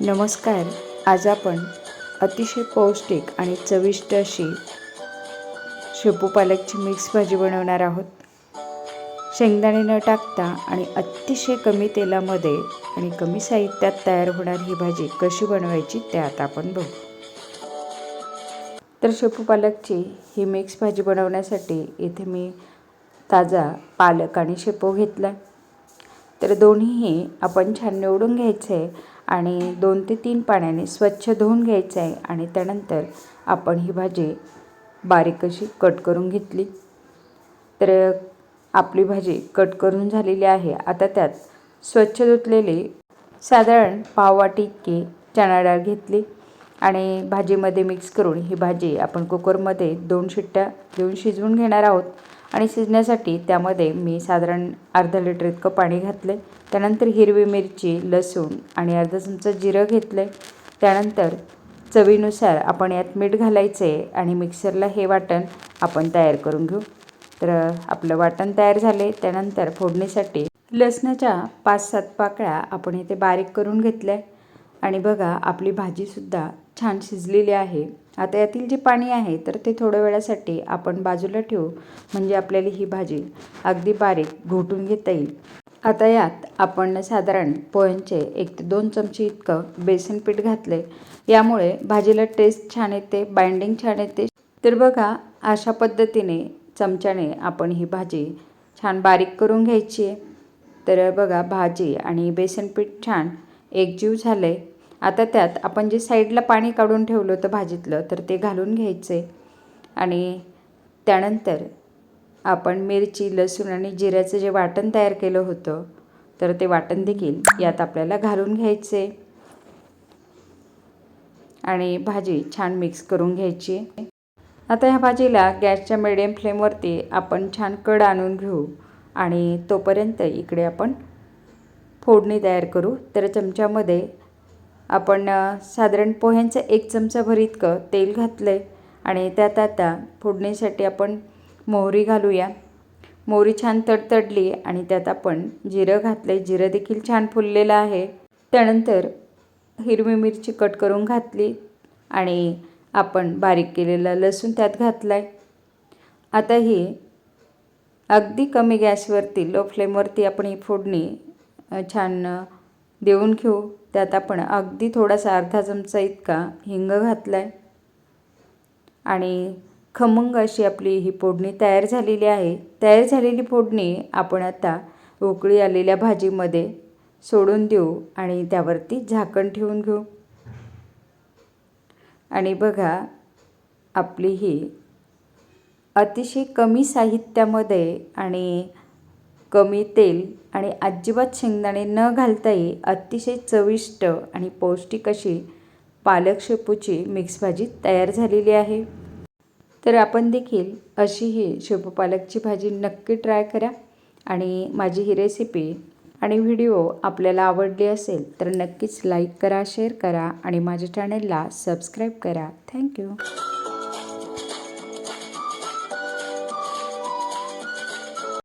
नमस्कार. आज आपण अतिशय पौष्टिक आणि चविष्ट अशी शेपू पालकची मिक्स भाजी बनवणार आहोत. शेंगदाणे न टाकता आणि अतिशय कमी तेलामध्ये आणि कमी साहित्यात तयार होणार ही भाजी कशी बनवायची ते आता आपण बघू. तर शेपू पालकची ही मिक्स भाजी बनवण्यासाठी इथे मी ताजा पालक आणि शेपू घेतला तर दोन्हीही आपण छान निवडून घ्यायचे आणि दोन ते तीन पाण्याने स्वच्छ धुवून घ्यायचं आहे आणि त्यानंतर आपण ही भाजी बारीक अशी कट करून घेतली. तर आपली भाजी कट करून झालेली आहे. आता त्यात स्वच्छ धुतलेली साधारण पाववाटी इतकी चणा डाळ घेतली आणि भाजीमध्ये मिक्स करून ही भाजी आपण कुकरमध्ये दोन शिट्ट्या देऊन शिजवून घेणार आहोत. आणि शिजण्यासाठी त्यामध्ये मी साधारण अर्धा लिटर इतकं पाणी घातलं त्यानंतर हिरवी मिरची लसूण आणि अर्धा चमचा जिरं घेतलं त्यानंतर चवीनुसार आपण यात मीठ घालायचे आणि मिक्सरला हे वाटण आपण तयार करून घेऊ. तर आपलं वाटण तयार झाले त्यानंतर फोडणीसाठी लसणाच्या पाच सात पाकळ्या आपण इथे बारीक करून घेतल्या आणि बघा आपली भाजीसुद्धा छान शिजलेली आहे. आता यातील जे पाणी आहे तर ते थोड्या वेळासाठी आपण बाजूला ठेवू. म्हणजे आपल्याला ही भाजी अगदी बारीक घोटून घेता येईल. आता यात आपण साधारण पोह्यांचे एक ते दोन चमचे इतकं बेसन पीठ घातले यामुळे भाजीला टेस्ट छान येते बाइंडिंग छान येते. तर बघा अशा पद्धतीने चमच्याने आपण ही भाजी छान बारीक करून घ्यायची आहे. तर बघा भाजी आणि बेसन पीठ छान एकजीव झालं आहे आता त्यात आपण जे साईडला पाणी काढून ठेवलं होतं भाजीतलं तर ते घालून घ्यायचे. आणि त्यानंतर आपण मिरची लसूण आणि जिऱ्याचं जे वाटण तयार केलं होतं तर ते वाटण देखील यात आपल्याला घालून घ्यायचे. आणि भाजी छान मिक्स करून घ्यायची. आता ह्या भाजीला गॅसच्या मिडियम फ्लेमवरती आपण छान कड आणून घेऊ आणि तोपर्यंत इकडे आपण फोडणी तयार करू. तर चमच्यामध्ये आपण साधारण पोह्यांचं एक चमचाभर इतकं तेल घातलं आहे आणि त्यात आता फोडणीसाठी आपण मोहरी घालूया. मोहरी छान तडतडली आणि त्यात आपण जिरं घातलं आहे जिरं देखील छान फुललेलं आहे. त्यानंतर हिरवी मिरची कट करून घातली आणि आपण बारीक केलेला लसूण त्यात घातला आहे आता ही अगदी कमी गॅसवरती लो फ्लेमवरती आपण ही फोडणी छान देऊन घेऊ. त्यात आपण अगदी थोडासा अर्धा चमचा इतका हिंग घातला आहे आणि खमंग अशी आपली ही फोडणी तयार झालेली आहे. तयार झालेली फोडणी आपण आता उकळी आलेल्या भाजीमध्ये सोडून देऊ आणि त्यावरती झाकण ठेवून घेऊ. आणि बघा आपली ही अतिशय कमी साहित्यामध्ये आणि कमी तेल आणि अजिबात शेंगदाणे न घालताही अतिशय चविष्ट आणि पौष्टिक अशी पालक शेपूची मिक्स भाजी तयार झालेली आहे. तर आपण देखील अशी ही शेपू पालकची भाजी नक्की ट्राय करा आणि माझी ही रेसिपी आणि व्हिडिओ आपल्याला आवडली असेल तर नक्कीच लाईक करा शेअर करा आणि माझ्या चॅनेलला सबस्क्राईब करा. थँक्यू.